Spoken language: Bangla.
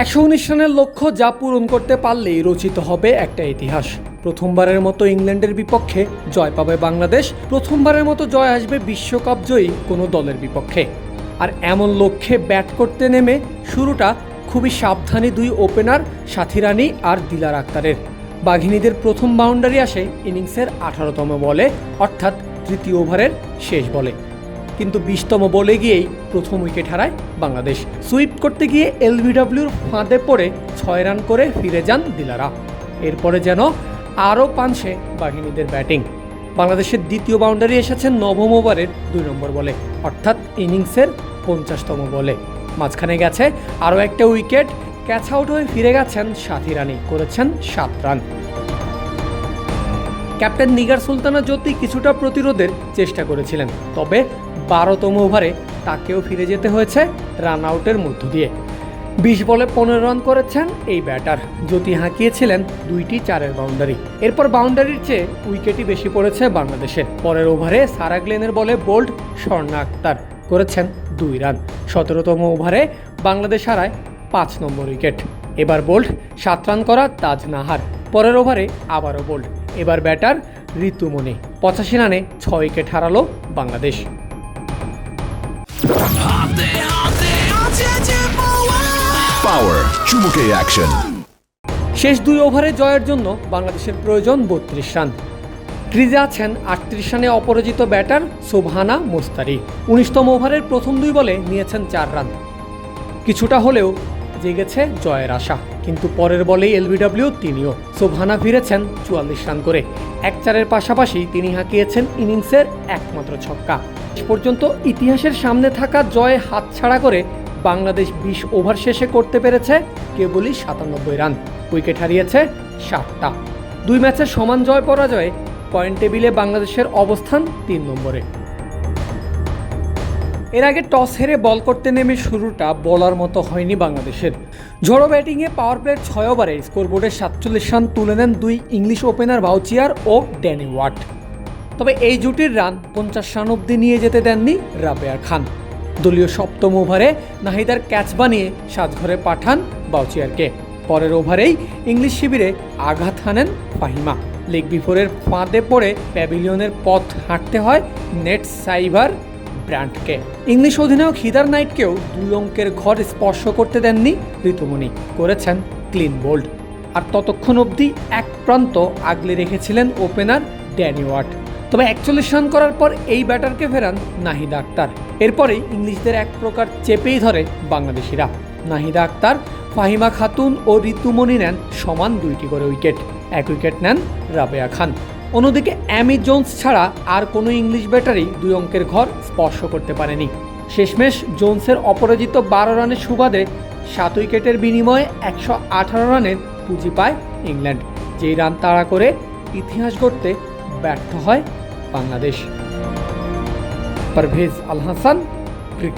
একশো উনিশ রানের লক্ষ্য যা পূরণ করতে পারলেই রচিত হবে একটা ইতিহাস। প্রথমবারের মতো ইংল্যান্ডের বিপক্ষে জয় পাবে বাংলাদেশ, প্রথমবারের মতো জয় আসবে বিশ্বকাপ জয়ী কোনো দলের বিপক্ষে। আর এমন লক্ষ্যে ব্যাট করতে নেমে শুরুটা খুবই সাবধানী দুই ওপেনার সাথী রানী আর দিলার আক্তারের। বাঘিনীদের প্রথম বাউন্ডারি আসে ইনিংসের আঠারোতম বলে, অর্থাৎ তৃতীয় ওভারের শেষ বলে। কিন্তু বিশতম বলে গিয়েই প্রথম উইকেট হারায় বাংলাদেশ। সুইপ করতে গিয়ে এলবিডব্লিউর ফাঁদে পড়ে ছয় রান করে ফিরে যান দিলারা। এরপরে যেন আরও পানছে বাহিনীদের ব্যাটিং। বাংলাদেশের দ্বিতীয় বাউন্ডারি এসেছে নবম ওভারের দুই নম্বর বলে, অর্থাৎ ইনিংসের পঞ্চাশতম বলে। মাঝখানে গেছে আরও একটা উইকেট, ক্যাচ আউট হয়ে ফিরে গেছেন সাথী রানি, করেছেন সাত রান। ক্যাপ্টেন নিগার সুলতানা জ্যোতি কিছুটা প্রতিরোধের চেষ্টা করেছিলেন, তবে বারোতম ওভারে তাকেও ফিরে যেতে হয়েছে রান আউটের মধ্য দিয়ে। বিশ বলে পনেরো রান করেছেন এই ব্যাটার। জ্যোতি হাঁকিয়েছিলেন দুইটি চারের বাউন্ডারি। এরপর বাউন্ডারির চেয়ে উইকেটই বেশি পড়েছে বাংলাদেশের। পরের ওভারে সারা গ্লেনের বলে বোল্ড স্বর্ণা আক্তার করেছেন দুই রান। সতেরোতম ওভারে বাংলাদেশ হারায় পাঁচ নম্বর উইকেট। এবার বোল্ড সাত রান করা তাজ নাহার। পরের ওভারে আবারও বোল্ড। এবার ব্যাটার ঋতুমণি পঁচাশি রানে ছয় উইকেট হারালো বাংলাদেশ। চুমুকে অ্যাকশন শেষ দুই ওভারে জয়ের জন্য বাংলাদেশের প্রয়োজন বত্রিশ রান। ক্রিজে আছেন আটত্রিশ রানে অপরাজিত ব্যাটার সোভানা মোস্তারি উনিশতম ওভারের প্রথম দুই বলে নিয়েছেন চার রান। কিছুটা হলেও জেগেছে জয়ের আশা। কিন্তু পরের বলেই এলবিডব্লিউ তিনিও। সোভানা ফিরেছেন চুয়াল্লিশ রান করে। এক চারের পাশাপাশি তিনি হাঁকিয়েছেন ইনিংসের একমাত্র ছক্কা। পর্যন্ত ইতিহাসের সামনে থাকা জয়ে হাতছাড়া করে বাংলাদেশ বিশ ওভার শেষে করতে পেরেছে কেবলই সাতানব্বই রান। উইকেট হারিয়েছে সাতটা। দুই ম্যাচের সমান জয় পরাজয়ে পয়েন্ট টেবিলে বাংলাদেশের অবস্থান তিন নম্বরে। এর আগে টস হেরে বল করতে নেমে শুরুটা বলার মতো হয়নি বাংলাদেশের। ঝড়ো ব্যাটিংয়ে পাওয়ার প্লের ছয় ওভারে স্কোরবোর্ডে সাতচল্লিশ রান তুলে নেন দুই ইংলিশ ওপেনার ভাউচিয়ার ও ড্যানি ওয়াট। তবে এই জুটির রান পঞ্চাশ রান অব্দি নিয়ে যেতে দেননি রাবেয়া খান। দলীয় সপ্তম ওভারে নাহিদার ক্যাচ বানিয়ে সাজঘরে পাঠান বাউচিয়ারকে। পরের ওভারেই ইংলিশ শিবিরে আঘাত হানেন ফাহিমা। লেগ বিফোরের ফাঁদে পড়ে প্যাভিলিয়নের পথ হাঁটতে হয় নেট সাইভার ব্র্যান্ডকে। ইংলিশ অধিনায়ক হিদার নাইটকেও দুই অঙ্কের ঘর স্পর্শ করতে দেননি ঋতুমণি, করেছেন ক্লিন বোল্ড। আর ততক্ষণ অবধি এক প্রান্ত আগলে রেখেছিলেন ওপেনার ড্যানি ওয়াট। তবে একচল্লিশ রান করার পর এই ব্যাটারকে ফেরান নাহিদা আক্তার। এরপরেই ইংলিশদের এক প্রকার চেপেই ধরে বাংলাদেশিরা। নাহিদা আক্তার, ফাহিমা খাতুন ও ঋতুমণি নেন সমান দুইটি করে উইকেট। এক উইকেট নেন রাবেয়া খান। অন্যদিকে, অ্যামি জোন্স ছাড়া আর কোনো ইংলিশ ব্যাটারি দুই অঙ্কের ঘর স্পর্শ করতে পারেনি। শেষমেশ, জোন্সের অপরাজিত বারো রানের সুবাদে সাত উইকেটের বিনিময়ে একশো আঠারো রানের পুঁজি পায় ইংল্যান্ড, যেই রান তাড়া করে ইতিহাস গড়তে ব্যর্থ হয় বাংলাদেশ। পারভেজ আল হাসান ক্রিক